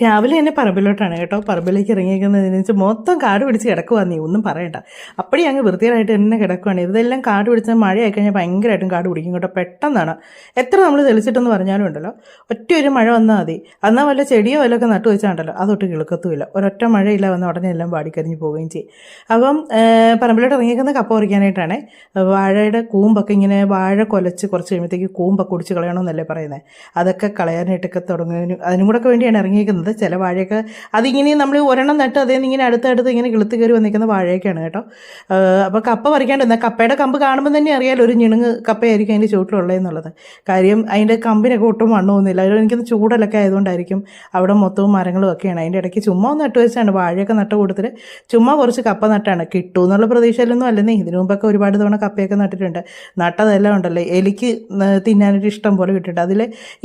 രാവിലെ തന്നെ പറമ്പിലോട്ടാണ് കേട്ടോ. പറമ്പിലേക്ക് ഇറങ്ങിയിരിക്കുന്നതിന് വെച്ചാൽ മൊത്തം കാട് പിടിച്ച് കിടക്കുവാ നീ. ഒന്നും പറയണ്ട. അപ്പടി അങ്ങ് വൃത്തിയായിട്ട് തന്നെ കിടക്കുവാണ്. ഇതെല്ലാം കാട് പിടിച്ച മഴയായി കഴിഞ്ഞാൽ ഭയങ്കരമായിട്ടും കാട് പിടിക്കും കേട്ടോ. പെട്ടെന്നാണ്. എത്ര നമ്മൾ തെളിച്ചിട്ടെന്ന് പറഞ്ഞാലും ഉണ്ടല്ലോ. ഒറ്റ ഒരു മഴ വന്നാൽ മതി. എന്നാൽ വല്ല ചെടിയോ വല്ലതൊക്കെ നട്ടു വെച്ചാണ്ടല്ലോ അതൊട്ട് കിളുക്കത്തുമില്ല. ഒരൊറ്റ മഴയില്ല വന്ന ഉടനെ എല്ലാം പാടിക്കരിഞ്ഞ് പോവുകയും ചെയ്യും. അപ്പം പറമ്പിലോട്ട് ഇറങ്ങിയിരിക്കുന്ന കപ്പ പറിക്കാനായിട്ടാണ് വാഴയുടെ കൂമ്പൊക്കെ ഇങ്ങനെ വാഴ കൊലച്ച് കുറച്ച് കഴിയുമ്പോഴത്തേക്ക് കൂമ്പൊക്കെ കുടിച്ച് കളയണമെന്നല്ലേ പറയുന്നത് അതൊക്കെ കളയാനായിട്ടൊക്കെ തുടങ്ങുന്നതിനും അതിനും കൂടെ വേണ്ടിയാണ് വേണ്ടിയാണ് ഇറങ്ങിയിരിക്കുന്നത് ചില വാഴയൊക്കെ അതിങ്ങനെ നമ്മൾ ഒരെണ്ണം നട്ട് അതേ ഇങ്ങനെ അടുത്തടുത്ത് ഇങ്ങനെ കിളുത്ത് കയറി വന്നിരിക്കുന്ന വാഴയൊക്കെയാണ് കേട്ടോ. അപ്പോൾ കപ്പ പറിക്കാണ്ട് എന്നാൽ കപ്പയുടെ കമ്പ് കാണുമ്പോൾ തന്നെ അറിയാലോ ഒരു ഞിണുങ്ങ് കപ്പയായിരിക്കും അതിന്റെ ചുവട്ടിലുള്ളതെന്നുള്ളത് കാര്യം അതിന്റെ കമ്പിനൊക്കെ ഒട്ടും മണ്ണൊന്നുമില്ല അതിൽ എനിക്കൊന്ന് ചൂടലൊക്കെ ആയതുകൊണ്ടായിരിക്കും അവിടെ മൊത്തവും മരങ്ങളും ഒക്കെയാണ്. അതിന്റെ ഇടയ്ക്ക് ചുമ്മാ ഒന്ന് നട്ട് വെച്ചാണ് വാഴയൊക്കെ നട്ട് കൊടുത്തിട്ട് ചുമ്മാ കുറച്ച് കപ്പ നട്ടാണ്. കിട്ടും എന്നുള്ള പ്രതീക്ഷയിലൊന്നും അല്ലെന്നേ. ഇതിനു മുമ്പൊക്കെ ഒരുപാട് തവണ കപ്പയൊക്കെ നട്ടിട്ടുണ്ട്. നട്ടതെല്ലാം ഉണ്ടല്ലോ. എലിക്ക് തിന്നാനൊരു ഇഷ്ടം പോലെ കിട്ടിയിട്ടുണ്ട്. അതിൽ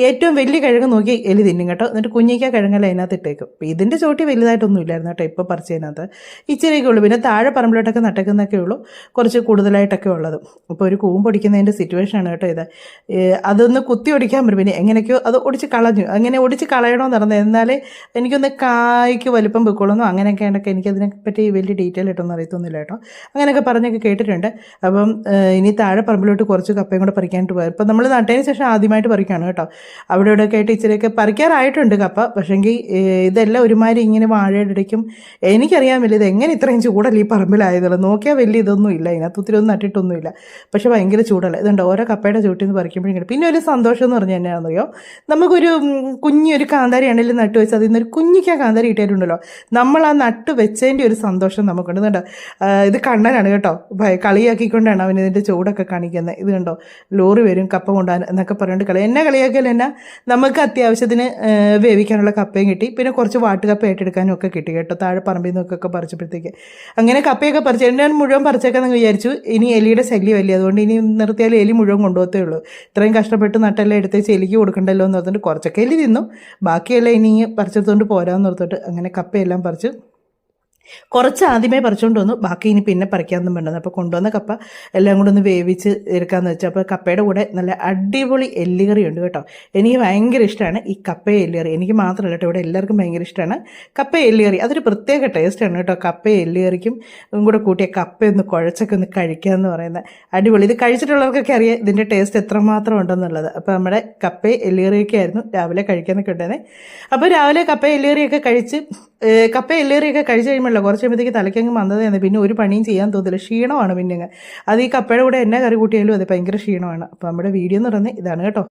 ഏറ്റവും വലിയ കിഴങ്ങ് നോക്കി എലി തിന്നും കേട്ടോ. എന്നിട്ട് കുഞ്ഞിക്ക കിഴങ്ങല്ല അതിനകത്ത് ഇട്ടേക്കും ഇതിന്റെ ചോട്ടി വലുതായിട്ടൊന്നും ഇല്ലായിരുന്നു കേട്ടോ ഇപ്പോൾ പറിച്ചതിനകത്ത്. ഇച്ചിരിയൊക്കെ ഉള്ളൂ. പിന്നെ താഴെ പറമ്പിലോട്ടൊക്കെ നട്ടേക്കുന്നൊക്കെ ഉള്ളൂ. കുറച്ച് കൂടുതലായിട്ടൊക്കെ ഉള്ളത്. ഇപ്പോൾ ഒരു കൂമ്പ് കൂമ്പൊടിക്കുന്നതിന്റെ സിറ്റുവേഷനാണ് കേട്ടോ ഇത്. അതൊന്ന് കുത്തി ഒടിക്കാൻ പറ്റും. പിന്നെ എങ്ങനെയൊക്കെയോ അത് ഒടിച്ച് കളഞ്ഞു. അങ്ങനെ ഒടിച്ച് കളയണമെന്ന് നടന്നത് എന്നാലേ എനിക്കൊന്ന് കായ്ക്ക് വലിപ്പം വെക്കുള്ളൂ അങ്ങനെയൊക്കെ ആണ്ടൊക്കെ എനിക്കതിനെ പറ്റി വലിയ ഡീറ്റെയിൽ ആയിട്ടൊന്നും അറിയത്തൊന്നുമില്ല കേട്ടോ. അങ്ങനെയൊക്കെ പറഞ്ഞൊക്കെ കേട്ടിട്ടുണ്ട്. അപ്പം ഇനി താഴെ പറമ്പിലോട്ട് കുറച്ച് കപ്പയും കൂടെ പറിക്കാനായിട്ട് പോയാൽ ഇപ്പം നമ്മൾ നട്ടതിന് ശേഷം ആദ്യമായിട്ട് പറിക്കുകയാണ് കേട്ടോ. അവിടെ ഇവിടെയൊക്കെ ആയിട്ട് ഇച്ചിരിയൊക്കെ പറിക്കാറായിട്ടുണ്ട് കപ്പ. പക്ഷേങ്കിൽ ഇതെല്ലാം ഒരുമാതിരി ഇങ്ങനെ വാഴയുടെ ഇടയ്ക്കും എനിക്കറിയാൻ വലിയ ഇത് എങ്ങനെ ഇത്രയും ചൂടല്ല ഈ പറമ്പിലായതുള്ളൂ. നോക്കിയാൽ വലിയ ഇതൊന്നും ഇല്ല ഇതിനകത്ത് ഒത്തിരി ഒന്നും നട്ടിട്ടൊന്നുമില്ല പക്ഷേ ഭയങ്കര ചൂടല്ല? ഇതുണ്ട്? ഓരോ കപ്പയുടെ ചൂട്ടിൽ നിന്ന് പറിക്കുമ്പോഴേക്കും പിന്നെ ഒരു സന്തോഷം എന്ന് പറഞ്ഞാൽ എന്നാണെന്നറിയോ നമുക്കൊരു കുഞ്ഞി കുഞ്ഞൊരു കാന്താരി ആണെങ്കിലും നട്ട് വെച്ച് അതിൽ നിന്നൊരു കുഞ്ഞിക്കാ കാന്താരി കിട്ടിയിട്ടുണ്ടല്ലോ. നമ്മൾ ആ നട്ട് വെച്ചതിന്റെ ഒരു സന്തോഷം നമുക്കുണ്ട്. ഇതുണ്ടോ? ഇത് കണ്ണനാണ് കേട്ടോ. കളിയാക്കിക്കൊണ്ടാണ് അവൻ ഇതിന്റെ ചൂടൊക്കെ കാണിക്കുന്നത് ഇത് കണ്ടോ? ലോറി വരും കപ്പ കൊണ്ടുപോകാൻ എന്നൊക്കെ പറഞ്ഞിട്ട് കളി. എന്നെ കളിയാക്കിയാൽ എന്നാ? നമുക്ക് അത്യാവശ്യത്തിന് വേവിക്കാനുള്ള കപ്പയും കിട്ടി. പിന്നെ കുറച്ച് വാട്ടുകപ്പ ഏറ്റെടുക്കാനും ഒക്കെ കിട്ടി കേട്ടോ. താഴെ പറമ്പിൽ നിന്നൊക്കെ പറിച്ചപ്പോഴത്തേക്ക്. അങ്ങനെ കപ്പയൊക്കെ പറിച്ചു ഞാൻ മുഴുവൻ പറിച്ചേക്കാന്ന് വിചാരിച്ചു. ഇനി എലിയുടെ ശല്യം വലിയ അതുകൊണ്ട് ഇനി നിർത്തിയാൽ എലി മുഴുവൻ കൊണ്ടുപോകത്തേ ഉള്ളൂ. ഇത്രയും കഷ്ടപ്പെട്ട് നട്ടെല്ലാം എടുത്തേച്ച് എലിക്ക് കൊടുക്കണ്ടല്ലോ എന്ന് ഓർത്തിട്ട് കുറച്ചൊക്കെ എലി തിന്നു. ബാക്കിയെല്ലാം ഇനി പറിച്ചെടുത്തുകൊണ്ട് പോരാമെന്ന് ഓർത്തിട്ട് അങ്ങനെ കപ്പയെല്ലാം പറിച്ച് കുറച്ച് ആദ്യമേ പറിച്ചുകൊണ്ട് വന്നു. ബാക്കി ഇനി പിന്നെ പറിക്കാമെന്നും വേണ്ടത് അപ്പോൾ കൊണ്ടുവന്ന കപ്പ എല്ലാം കൂടെ ഒന്ന് വേവിച്ച് എടുക്കാമെന്ന് വെച്ചാൽ അപ്പോൾ കപ്പയുടെ കൂടെ നല്ല അടിപൊളി എല്ലുകറി ഉണ്ട് കേട്ടോ. എനിക്ക് ഭയങ്കര ഇഷ്ടമാണ് ഈ കപ്പ എല്ലുകറി. എനിക്ക് മാത്രമല്ല കേട്ടോ ഇവിടെ എല്ലാവർക്കും ഭയങ്കര ഇഷ്ടമാണ് കപ്പ എല്ലുകറി. അതൊരു പ്രത്യേക ടേസ്റ്റാണ് കേട്ടോ കപ്പ എല്ലുകറിക്കും കൂടെ കൂട്ടിയ കപ്പ ഒന്ന് കുഴച്ചൊക്കെ ഒന്ന് കഴിക്കുക എന്ന് പറയുന്നത്. അടിപൊളി. ഇത് കഴിച്ചിട്ടുള്ളവർക്കൊക്കെ അറിയാം ഇതിന്റെ ടേസ്റ്റ് എത്രമാത്രം ഉണ്ടെന്നുള്ളത്. അപ്പോൾ നമ്മുടെ കപ്പ എല്ലുകറിയൊക്കെ ആയിരുന്നു രാവിലെ കഴിക്കാനൊക്കെ ഉണ്ടായിരുന്നേ. അപ്പോൾ രാവിലെ കപ്പ എല്ലുകറിയൊക്കെ കഴിച്ച് കപ്പ എല്ലേറിയൊക്കെ കഴിച്ച് കഴിയുമ്പോഴല്ലോ കുറച്ച് കഴിയുമ്പോഴത്തേക്ക് തലയ്ക്കങ്ങ് മന്ദതയാണ് പിന്നെ ഒരു പണിയും ചെയ്യാൻ തോന്നില്ല ക്ഷീണമാണ് പിന്നെ അത് ഈ കപ്പയുടെ കൂടെ എന്നെ കറി കൂട്ടിയാലും അത് ഭയങ്കര ക്ഷീണമാണ്. അപ്പോൾ നമ്മുടെ വീഡിയോ എന്ന് പറയുന്നത് ഇതാണ് കേട്ടോ.